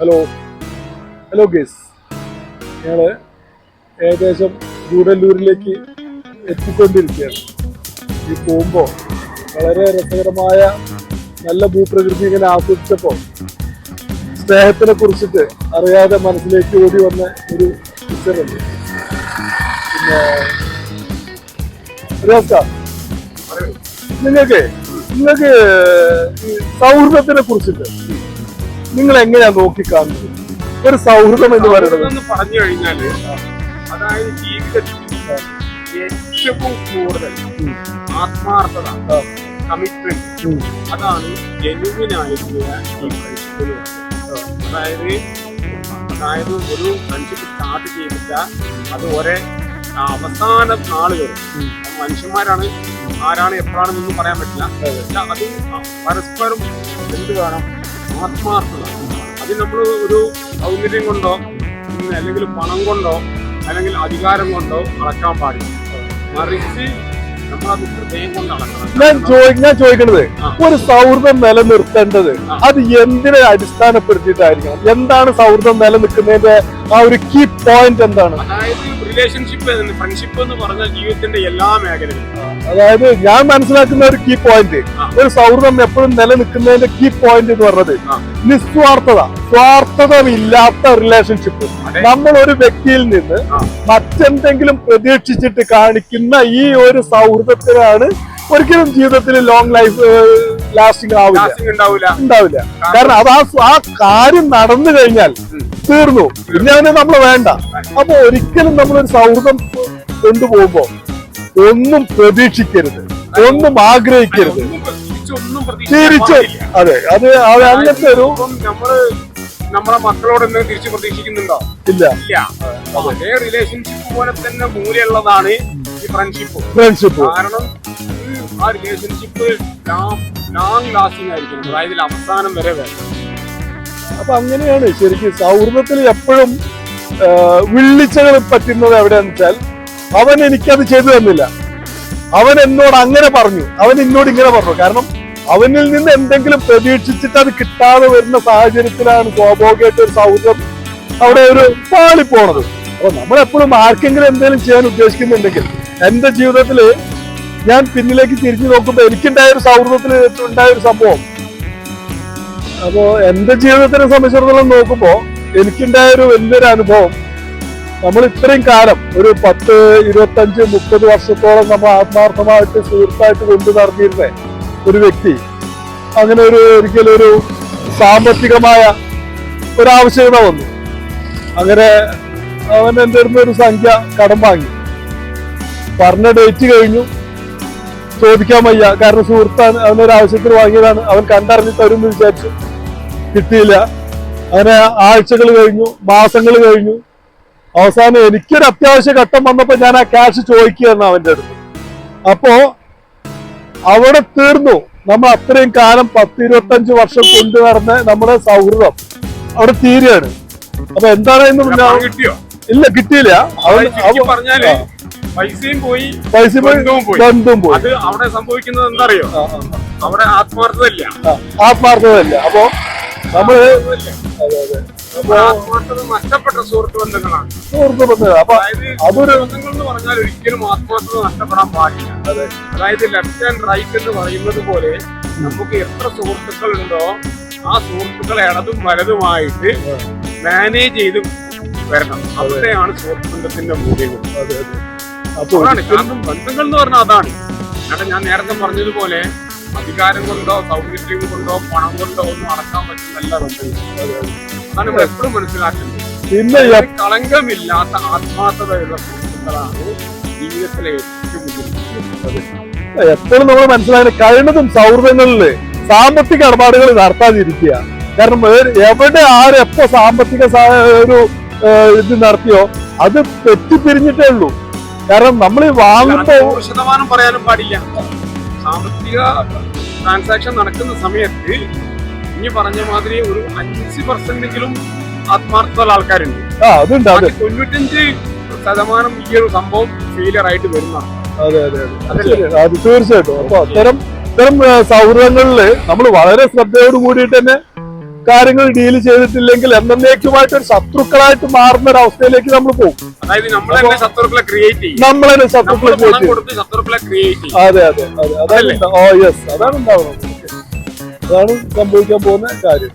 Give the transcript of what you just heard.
Hello hello guys ഞങ്ങൾ ഏകദേശം ഗൂഡല്ലൂരിലേക്ക് എത്തിക്കൊണ്ടിരിക്കുകയാണ്. ഈ പോകുമ്പോൾ വളരെ രസകരമായ നല്ല ഭൂപ്രകൃതി ഇങ്ങനെ ആസ്വദിച്ചപ്പോൾ സ്നേഹത്തിനെ കുറിച്ചിട്ട് അറിയാതെ മനസ്സിലേക്ക് ഓടി വന്ന ഒരു പിക്ചറുണ്ട് പിന്നെ നിങ്ങൾക്ക് നിങ്ങൾക്ക് സൗഹൃദത്തിനെ കുറിച്ചിട്ട് നിങ്ങൾ എങ്ങനെയാ നോക്കിക്കാണുന്നത്? ഒരു സൗഹൃദം എന്ന് പറയുന്നത്. പറഞ്ഞു കഴിഞ്ഞാൽ അതായത് ജീവിതത്തിൽ ഏറ്റവും കൂടുതൽ. ആത്മാർത്ഥത കമ്മിറ്റ്മെന്റ്. അതാണ് ജനുവിനായിട്ടുള്ള ഈ ഫ്രണ്ട്ഷിപ്പ് അതായത് അതായത് ഒരു ഫ്രണ്ട്ഷിപ്പ് സ്റ്റാർട്ട് ചെയ്തിട്ട് അത് ഒരേ അവസാന നാളുകൾ. മനുഷ്യന്മാരാണ്. ആരാണ് എപ്പോഴാണെന്നൊന്നും പറയാൻ പറ്റില്ല. അത്. പരസ്പരം എന്ത് വേണം ആത്മാർത്ഥത അത് നമ്മൾ ഒരു സൗന്ദര്യം കൊണ്ടോ അല്ലെങ്കിൽ പണം കൊണ്ടോ അല്ലെങ്കിൽ അധികാരം കൊണ്ടോ അളക്കാൻ പാടില്ല. മറിച്ച് ഞാൻ ഞാൻ ചോദിക്കണത് ഒരു സൗഹൃദം നിലനിർത്തേണ്ടത്. അത് എന്തിനെ അടിസ്ഥാനപ്പെടുത്തിയിട്ടായിരിക്കണം? എന്താണ് സൗഹൃദം നിലനിൽക്കുന്നതിന്റെ ആ ഒരു കീ പോയിന്റ് എന്താണ്? അതായത് റിലേഷൻഷിപ്പ് ഫ്രണ്ട്ഷിപ്പ് എന്ന് പറഞ്ഞ ജീവിതത്തിന്റെ എല്ലാ മേഖലകളും. അതായത് ഞാൻ മനസ്സിലാക്കുന്ന ഒരു കീ പോയിന്റ് ഒരു സൗഹൃദം എപ്പോഴും നിലനിൽക്കുന്നതിന്റെ കീ പോയിന്റ് എന്ന് പറഞ്ഞത്. നിസ്വാർത്ഥത സ്വാർത്ഥതമില്ലാത്ത റിലേഷൻഷിപ്പ് നമ്മൾ ഒരു വ്യക്തിയിൽ നിന്ന് മറ്റെന്തെങ്കിലും പ്രതീക്ഷിച്ചിട്ട് കാണിക്കുന്ന ഈ ഒരു സൗഹൃദത്തിനാണ് ഒരിക്കലും ജീവിതത്തിൽ ലോങ് ലൈഫ് ലാസ്റ്റിംഗ് ആവില്ല. ഉണ്ടാവില്ല. ഉണ്ടാവില്ല. കാരണം അത് ആ ആ കാര്യം നടന്നു കഴിഞ്ഞാൽ തീർന്നു. പിന്നെ അവന് നമ്മൾ വേണ്ട. അപ്പൊ ഒരിക്കലും നമ്മളൊരു സൗഹൃദം കൊണ്ടുപോകുമ്പോ ഒന്നും പ്രതീക്ഷിക്കരുത്. ഒന്നും ആഗ്രഹിക്കരുത്. തിരിച്ച്. അതെ അത് അങ്ങനത്തെ ഒരു നമ്മൾ നമ്മളെ മക്കളോട് എന്തെങ്കിലും തിരിച്ചു പ്രതീക്ഷിക്കുന്നുണ്ടോ? ഇല്ല. ഇല്ല. അതേ റിലേഷൻഷിപ്പ് പോലെ തന്നെ മൂല്യമുള്ളതാണ് ഈ ഫ്രണ്ട്ഷിപ്പ് ഫ്രണ്ട്ഷിപ്പ് കാരണം ആ റിലേഷൻഷിപ്പ് ലോങ് ലാസ്റ്റിംഗ് ആയിരിക്കണം. അതായത് അവസാനം വരെ വേണം. അപ്പൊ അങ്ങനെയാണ് ശരിക്കും സൗഹൃദത്തിൽ എപ്പോഴും വിളിച്ചകൾ പറ്റുന്നത് എവിടെയാന്ന് വെച്ചാൽ അവൻ എനിക്കത് ചെയ്തു തന്നില്ല. അവൻ എന്നോട് അങ്ങനെ പറഞ്ഞു. അവൻ എന്നോട് ഇങ്ങനെ പറഞ്ഞു. കാരണം അവനിൽ നിന്ന് എന്തെങ്കിലും പ്രതീക്ഷിച്ചിട്ട് അത് കിട്ടാതെ വരുന്ന സാഹചര്യത്തിലാണ് സ്വാഭാവികമായിട്ട് ഒരു സൗഹൃദം അവിടെ ഒരു പാളിപ്പോണത്. അപ്പൊ നമ്മൾ എപ്പോഴും ആർക്കെങ്കിലും എന്തെങ്കിലും ചെയ്യാൻ ഉദ്ദേശിക്കുന്നുണ്ടെങ്കിൽ എന്റെ ജീവിതത്തിൽ ഞാൻ പിന്നിലേക്ക് തിരിഞ്ഞു നോക്കുമ്പോൾ എനിക്കുണ്ടായ ഒരു സൗഹൃദത്തിൽ ഉണ്ടായ ഒരു സംഭവം. അപ്പോ എന്റെ ജീവിതത്തിനെ സംബന്ധിച്ചിടത്തോളം നോക്കുമ്പോ എനിക്കുണ്ടായ ഒരു വലിയൊരു അനുഭവം. നമ്മൾ ഇത്രയും കാലം ഒരു പത്ത് ഇരുപത്തഞ്ച് മുപ്പത് വർഷത്തോളം നമ്മൾ ആത്മാർത്ഥമായിട്ട് സുഹൃത്തായിട്ട് കൊണ്ടു നടന്നിരുന്ന. ഒരു വ്യക്തി അങ്ങനെ ഒരു ഒരിക്കലും ഒരു സാമ്പത്തികമായ ഒരാവശ്യകത വന്നു. അങ്ങനെ അവൻ എന്റെ ഒരു സംഖ്യ കടം വാങ്ങി. പറഞ്ഞ ഡേറ്റ് കഴിഞ്ഞു. ചോദിക്കാൻ വയ്യ. കാരണം സുഹൃത്താണ് അവനൊരു ആവശ്യത്തിന് വാങ്ങിയതാണ്. അവൻ കണ്ടറിഞ്ഞ് തരും എന്ന് വിചാരിച്ചു. കിട്ടിയില്ല. അങ്ങനെ ആഴ്ചകൾ കഴിഞ്ഞു മാസങ്ങൾ കഴിഞ്ഞു. അവസാനം എനിക്കൊരു അത്യാവശ്യ ഘട്ടം വന്നപ്പോൾ ഞാൻ ആ ക്യാഷ് ചോദിക്കുകയാണ് അവന്റെ അടുത്ത്. അപ്പോ അവിടെ തീർന്നു. നമ്മൾ അത്രയും കാലം പത്ത് ഇരുപത്തഞ്ച് വർഷം കൊണ്ടു നടന്ന നമ്മുടെ സൗഹൃദം അവിടെ തീരുകയാണ്. അപ്പൊ എന്താണ് എന്ന് പറഞ്ഞാൽ കിട്ടിയോ? ഇല്ല കിട്ടിയില്ല. പറഞ്ഞാൽ പൈസയും പോയി പൈസയും പോയി ബന്ധവും പോയി. അത് അവിടെ സംഭവിക്കുന്നത് എന്തറിയോ അവിടെ ആത്മാർത്ഥതല്ല ആത്മാർത്ഥതല്ല അപ്പോ നമ്മൾ അതെ അതെ. നഷ്ടപ്പെട്ട സുഹൃത്ത് ബന്ധങ്ങളാണ് സുഹൃത്ത് ബന്ധം അപ്പൊ അതൊരു ബന്ധങ്ങൾ എന്ന് പറഞ്ഞാൽ ഒരിക്കലും ആത്മാർത്ഥത നഷ്ടപ്പെടാൻ പാടില്ല. അതായത് ലെഫ്റ്റ് ആൻഡ് റൈറ്റ് എന്ന് പറയുന്നത് പോലെ നമുക്ക് എത്ര സുഹൃത്തുക്കൾ ഉണ്ടോ ആ സുഹൃത്തുക്കൾ ഇടതും വലതുമായിട്ട് മാനേജ് ചെയ്ത് വരണം. അവിടെയാണ് സുഹൃത്ത് ബന്ധത്തിന്റെ അതെ അതാണ്. കാരണം ബന്ധങ്ങൾ എന്ന് പറഞ്ഞാൽ അതാണ്. കാരണം ഞാൻ നേരത്തെ പറഞ്ഞതുപോലെ അധികാരം കൊണ്ടോ സൗകര്യം കൊണ്ടോ പണം കൊണ്ടോ ഒന്നും അടക്കാൻ പറ്റുന്നല്ല ബന്ധങ്ങൾ. അതാണ് നമ്മൾ എപ്പോഴും മനസ്സിലാക്കുന്നത് പിന്നെ കളങ്കമില്ലാത്ത ആത്മാർത്ഥതയുള്ള സുഹൃത്തുക്കളാണ് ജീവിതത്തിലെ ഏറ്റവും വലിയ എപ്പോഴും നമ്മൾ മനസ്സിലാക്കുന്നത് കഴിയുന്നതും സൗഹൃദങ്ങളിൽ സാമ്പത്തിക ഇടപാടുകൾ നടത്താതിരിക്കുക. കാരണം എവിടെ ആരെപ്പോ എപ്പോ സാമ്പത്തിക ഒരു ഇത് നടത്തിയോ അത് തെറ്റിപ്പിരിഞ്ഞിട്ടേ ഉള്ളൂ. കാരണം നമ്മൾ ഈ വാങ്ങുമ്പോ ശതമാനം പറയാനും പാടില്ല. സാമ്പത്തിക ട്രാൻസാക്ഷൻ നടക്കുന്ന സമയത്ത് ഇനി പറഞ്ഞ മാതിരി ഒരു അഞ്ച് പെർസെന്റെങ്കിലും ആത്മാർത്ഥമുള്ള ആൾക്കാരുണ്ട്. അതെ. തൊണ്ണൂറ്റഞ്ച് ശതമാനം ഈ ഒരു സംഭവം ഫെയിലിയർ ആയിട്ട് വരുന്നതാണ്. അതെ അതെ അതെ. അത് തീർച്ചയായിട്ടും. അപ്പൊ അത്തരം ഇത്തരം സൗഹൃദങ്ങളിൽ നമ്മൾ വളരെ ശ്രദ്ധയോട് കൂടിയിട്ട് തന്നെ കാര്യങ്ങൾ ഡീൽ ചെയ്തിട്ടില്ലെങ്കിൽ എന്നേക്കുമായിട്ട് ഒരു ശത്രുക്കളായിട്ട് മാറുന്ന ഒരു അവസ്ഥയിലേക്ക് നമ്മൾ പോകും. അതായത് നമ്മൾ തന്നെ ശത്രുക്കളെ ക്രിയേറ്റ് ചെയ്യും. നമ്മളെ നമ്മൾ കൊടുത്ത് ശത്രുക്കളെ ക്രിയേറ്റ് അതെ അതെ അതെ. അതാണ്? ഉണ്ടാ- ഓ യെസ് അതാണ് ഉണ്ടാവുന്നത്. അതാണ് സംഭവിക്കാൻ പോകുന്ന കാര്യം.